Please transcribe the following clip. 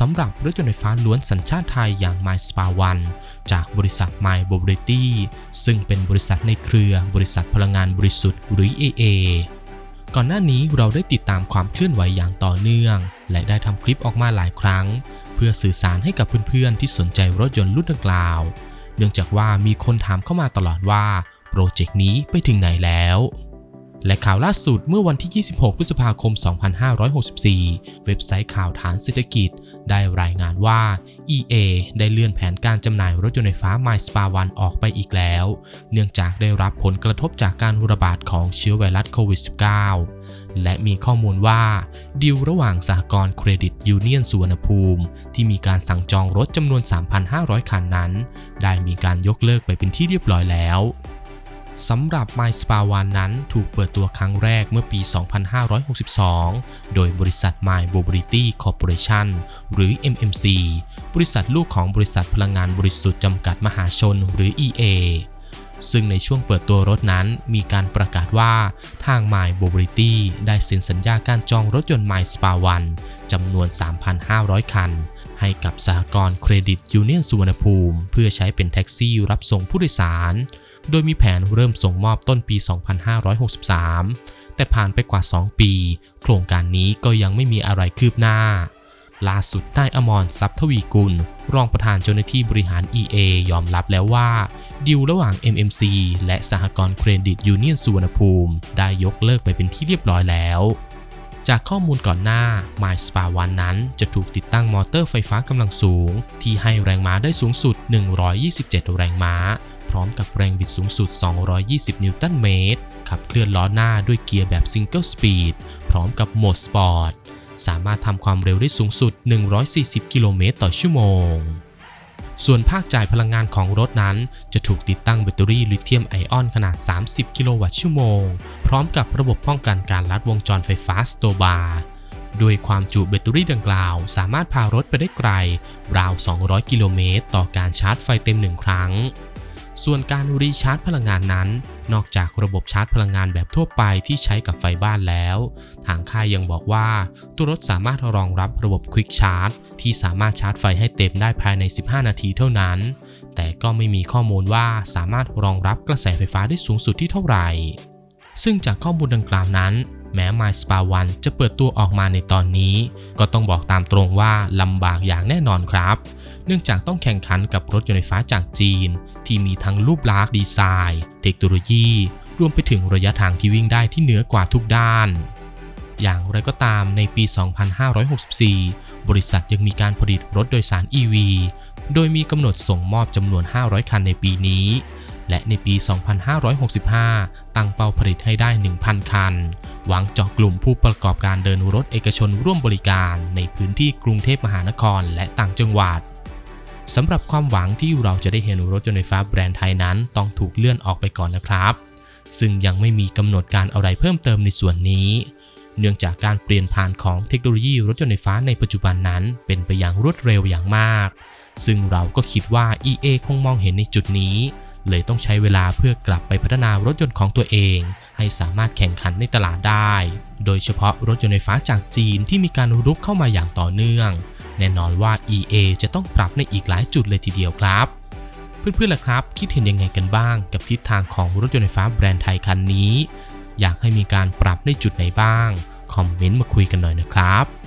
สำหรับรถยนต์ไฟฟ้าล้วนสัญชาติไทยอย่าง My Spa One จากบริษัท My Mobility ซึ่งเป็นบริษัทในเครือบริษัทพลังงานบริสุทธิ์หรือ AA ก่อนหน้านี้เราได้ติดตามความเคลื่อนไหวอย่างต่อเนื่อง และได้ทำคลิปออกมาหลายครั้ง เพื่อสื่อสารให้กับเพื่อนๆ ที่สนใจรถยนต์รุ่นดังกล่าว เนื่องจากว่ามีคนถามเข้ามาตลอดว่าโปรเจกต์นี้ไปถึงไหนแล้ว และข่าวล่าสุดเมื่อวันที่ 26 พฤษภาคม 2564 เว็บไซต์ข่าวฐานเศรษฐกิจ ได้รายงานว่า EA ได้เลื่อนแผนการจำหน่ายรถยนต์ไฟฟ้า My Spa One ออกไปอีกแล้ว เนื่องจากได้รับผลกระทบจากการระบาดของเชื้อไวรัสโควิด -19 และมีข้อมูลว่าดีลระหว่างสหกรณ์เครดิตยูเนียนสุวรรณภูมิ ที่มีการสั่งจองรถจำนวน 3,500 คันนั้น ได้มีการยกเลิกไปเป็นที่เรียบร้อยแล้ว สำหรับ My Spa o n นั้นถูกเปิดตัวครั้งแรกเมื่อปี 2562 โดยบริษัท My Mobility Corporation หรือ MMC บริษัทลูกของบริษัทพลังงานบริสุทธิ์จำกัดมหาชนหรือ EA ซึ่งในช่วงเปิดตัวรถนั้นมีการประกาศว่าทาง My Mobility ได้เซ็นสัญญาการจองรถยนต์ My Spa One จำนวน 3,500 คัน ให้กับสหกรณ์เครดิตยูเนียนสุวรรณภูมิ เพื่อใช้เป็นแท็กซี่รับส่งผู้โดยสาร โดยมีแผนเริ่มส่งมอบต้นปี 2563 แต่ผ่านไปกว่า 2 ปี โครงการนี้ก็ยังไม่มีอะไรคืบหน้า ล่าสุดใต้อมรทรัพย์ทวีกุล รองประธานเจ้าหน้าที่บริหาร EA ยอมรับแล้วว่าดีลระหว่าง MMC และสหกรณ์เครดิตยูเนียนสุวรรณภูมิ ได้ยกเลิกไปเป็นที่เรียบร้อยแล้ว จากข้อมูลก่อนหน้า My Spa One นั้นจะถูกติดตั้งมอเตอร์ไฟฟ้ากำลังสูง ที่ให้แรงม้าได้สูงสุด 127 แรงม้า พร้อมกับแรงบิดสูงสุด 220 นิวตันเมตรขับเคลื่อนล้อหน้าด้วยเกียร์แบบซิงเกิลสปีดพร้อมกับโหมดสปอร์ต สามารถทำความเร็วได้สูงสุด 140 กิโลเมตรต่อชั่วโมง ส่วนภาคจ่ายพลังงานของรถนั้น จะถูกติดตั้งแบตเตอรี่ลิเธียมไอออนขนาด 30 กิโลวัตต์ชั่วโมง พร้อมกับระบบป้องกันการลัดวงจรไฟฟ้าสโตบาร์ด้วยความจุแบตเตอรี่ดังกล่าว สามารถพารถไปได้ไกล ราว 200 กิโลเมตร ต่อการชาร์จไฟเต็มหนึ่งครั้ง ส่วนการรีชาร์จพลังงานนั้น นอกจากระบบชาร์จพลังงานแบบทั่วไปที่ใช้กับไฟบ้านแล้ว ทางค่ายยังบอกว่า ตัวรถสามารถรองรับระบบ Quick Charge ที่สามารถชาร์จไฟให้เต็มได้ภายใน 15 นาทีเท่านั้น แต่ก็ไม่มีข้อมูลว่าสามารถรองรับกระแสไฟฟ้าได้สูงสุดที่เท่าไหร่ ซึ่งจากข้อมูลดังกล่าวนั้นแม้ My Spa One จะเปิดตัวออกมาในตอนนี้ ก็ต้องบอกตามตรงว่าลำบากอย่างแน่นอนครับ นื่องจากต้องแข่งขันกับรถยนต์ไฟฟ้าจากจีน ที่มีทั้งรูปลักษณ์ดีไซน์ เทคโนโลยี รวมไปถึงระยะทางที่วิ่งได้ที่เหนือกว่าทุกด้าน อย่างไรก็ตามในปี 2564 บริษัทยังมีการผลิตรถโดยสาร EV โดยมีกำหนดส่งมอบจำนวน 500 คันในปีนี้ และในปี 2565 ตั้งเป้าผลิตให้ได้ 1,000 คัน หวังเจาะกลุ่มผู้ประกอบการเดินรถเอกชนร่วมบริการในพื้นที่กรุงเทพมหานครและต่างจังหวัด สำหรับความหวังที่เราจะได้เห็นรถยนต์ไฟฟ้าแบรนด์ไทยนั้นต้องถูกเลื่อนออกไปก่อนนะครับ ซึ่งยังไม่มีกำหนดการอะไรเพิ่มเติมในส่วนนี้ เนื่องจากการเปลี่ยนผ่านของเทคโนโลยีรถยนต์ไฟฟ้าในปัจจุบันนั้น เป็นไปอย่างรวดเร็วอย่างมาก ซึ่งเราก็คิดว่า EA คงมองเห็นในจุดนี้ เลยต้องใช้เวลาเพื่อกลับไปพัฒนารถยนต์ของตัวเอง ให้สามารถแข่งขันในตลาดได้ โดยเฉพาะรถยนต์ไฟฟ้าจากจีนที่มีการรุกเข้ามาอย่างต่อเนื่อง แน่นอนว่า EA จะต้องปรับในอีกหลายจุดเลยทีเดียวครับ เพื่อนๆล่ะครับ คิดเห็นยังไงกันบ้าง กับทิศทางของรถยนต์ไฟฟ้าแบรนด์ไทยคันนี้ อยากให้มีการปรับในจุดไหนบ้าง คอมเมนต์มาคุยกันหน่อยนะครับ